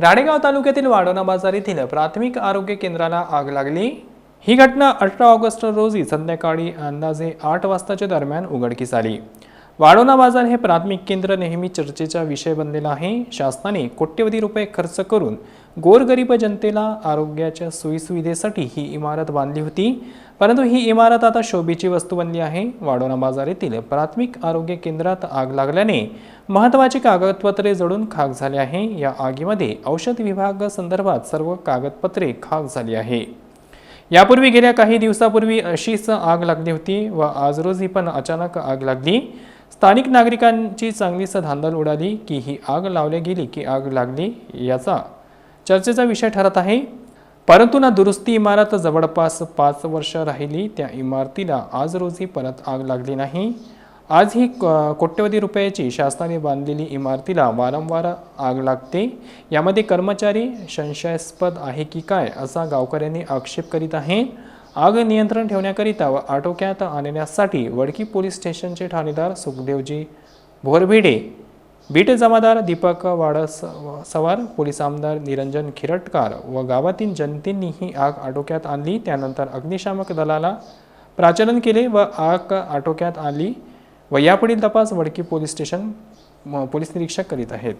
राणेगाव तालुक्यातील वाडोना बाजार येथील प्राथमिक आरोग्य केंद्राला आग लागली. ही घटना अठरा ऑगस्ट रोजी संध्याकाळी अंदाजे आठ वाजताच्या दरम्यान उघडकीस आली. वाडोना बाजार हे प्राथमिक केंद्र नेहमी चर्चेचा विषय बनलेला आहे. शासनाने कोट्यवधी रुपये खर्च करून गोरगरीब जनतेला आरोग्याच्या सोयीसुविधेसाठी ही इमारत बांधली होती. परंतु ही इमारत आता शोभेची वस्तू बनली आहे. वाडोना बाजार येथील प्राथमिक आरोग्य केंद्रात आग लागल्याने महत्त्वाची कागदपत्रे जळून खाक झाले आहे. या आगीमध्ये औषध विभाग संदर्भात सर्व कागदपत्रे खाक झाली आहे. यापूर्वी गेल्या काही दिवसापूर्वी अशीच आग लागली होती व आज रोजी पण अचानक आग लागली. स्थानिक नागरिकांची चांगलीच धांदल उडाली की ही आग लावली गेली की आग लागली याचा चर्चेचा विषय ठरत आहे. परंतु ना दुरुस्ती इमारत जवळपास पाच वर्ष राहिली त्या इमारतीला आज रोजी परत आग लागली नाही. आज ही क- कोट्यवधी रुपयाची शासनाने बांधलेली इमारतीला वारंवार आग लागते. यामध्ये कर्मचारी संशयास्पद आहे की काय असा गावकऱ्यांनी आक्षेप करीत आहे. आग नियंत्रण ठेवण्याकरिता व आटोक्यात आणण्यासाठी वडकी पोलीस स्टेशनचे ठाणेदार सुखदेवजी भोरभिडे बीट जमादार दीपक वाडस सवार पोलीस आमदार निरंजन खिरटकार व गावातील जनतेनीही आग आटोक्यात आणली. त्यानंतर अग्निशामक दलाला प्राचलन केले व आग आटोक्यात आली व यापुढील तपास वडकी पोलीस स्टेशन म- पोलीस निरीक्षक करीत आहेत.